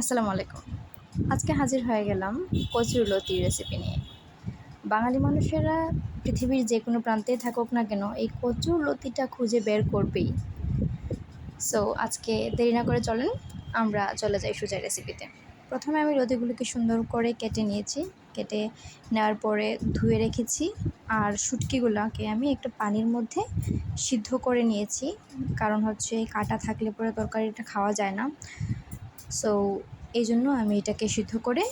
আসসালামু আলাইকুম। আজকে হাজির হয়ে গেলাম কচুর লতি রেসিপি নিয়ে। বাঙালি মানুষেরা পৃথিবীর যে কোনো প্রান্তেই থাকুক না কেন, এই কচুর লতিটা খুঁজে বের করবেই। সো আজকে দেরি না করে চলেন, আমরা চলে যাই সোজা রেসিপিতে প্রথমে আমি লতিগুলোকে সুন্দর করে কেটে নিয়েছি। কেটে নেওয়ার পরে ধুয়ে রেখেছি আর শুটকিগুলোকে আমি একটু পানির মধ্যে সিদ্ধ করে নিয়েছি। কারণ হচ্ছে কাটা থাকলে পরে তরকারিটা খাওয়া যায় না। সো এই জন্য আমি এটাকে সিদ্ধ করে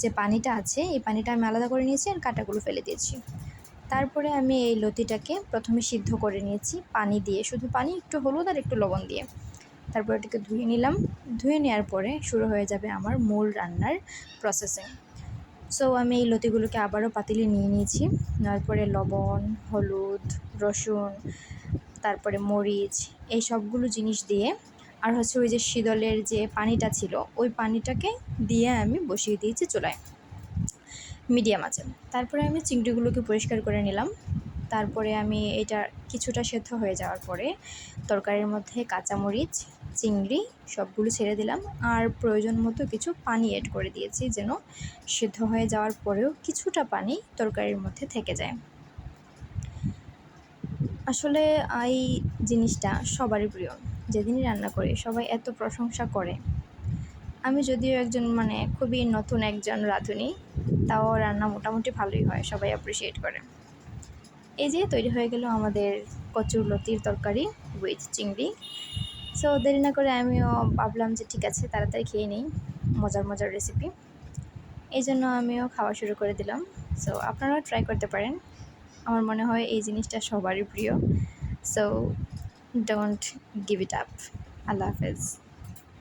যে পানিটা আছে, এই পানিটা আমি আলাদা করে নিয়েছি আর কাঁটাগুলো ফেলে দিয়েছি। তারপরে আমি এই লতিটাকে প্রথমে সিদ্ধ করে নিয়েছি পানি দিয়ে, শুধু পানি, একটু হলুদ আর একটু লবণ দিয়ে। তারপর এটাকে ধুয়ে নিলাম। ধুয়ে নেওয়ার পরে শুরু হয়ে যাবে আমার মূল রান্নার প্রসেসিং সো আমি এই লতিগুলোকে আবারও পাতিলে নিয়ে নিয়েছি। নেওয়ার পরে লবণ, হলুদ, রসুন, তারপরে মরিচ, এই সবগুলো জিনিস দিয়ে আর হচ্ছে ওই যে শীতলের যে পানিটা ছিল, ওই পানিটাকে দিয়ে আমি বসিয়ে দিয়েছি চুলায়। মিডিয়াম আছে। তারপরে আমি চিংড়িগুলোকে পরিষ্কার করে নিলাম। তারপরে আমি এটা কিছুটা সেদ্ধ হয়ে যাওয়ার পরে তরকারির মধ্যে কাঁচামরিচ, চিংড়ি সবগুলো ছেড়ে দিলাম। আর প্রয়োজন মতো কিছু পানি অ্যাড করে দিয়েছি যেন সেদ্ধ হয়ে যাওয়ার পরেও কিছুটা পানি তরকারির মধ্যে থেকে যায়। আসলে এই জিনিসটা সবারই প্রিয়। যেদিনই রান্না করি, সবাই এত প্রশংসা করে। আমি যদিও একজন মানে খুবই নতুন একজন রাঁধুনি, তাও রান্না মোটামুটি ভালোই হয়, সবাই অ্যাপ্রিসিয়েট করে। এই যে তৈরি হয়ে গেল আমাদের কচুর লতির তরকারি উইথ চিংড়ি। সো দেরি না করে আমিও ভাবলাম যে ঠিক আছে, তাড়াতাড়ি খেয়ে নিই, মজার মজার রেসিপি এই জন্য আমিও খাওয়া শুরু করে দিলাম। সো আপনারাও ট্রাই করতে পারেন। আমার মনে হয় এই জিনিসটা সবারই প্রিয়। So don't give it up. Allah Hafiz.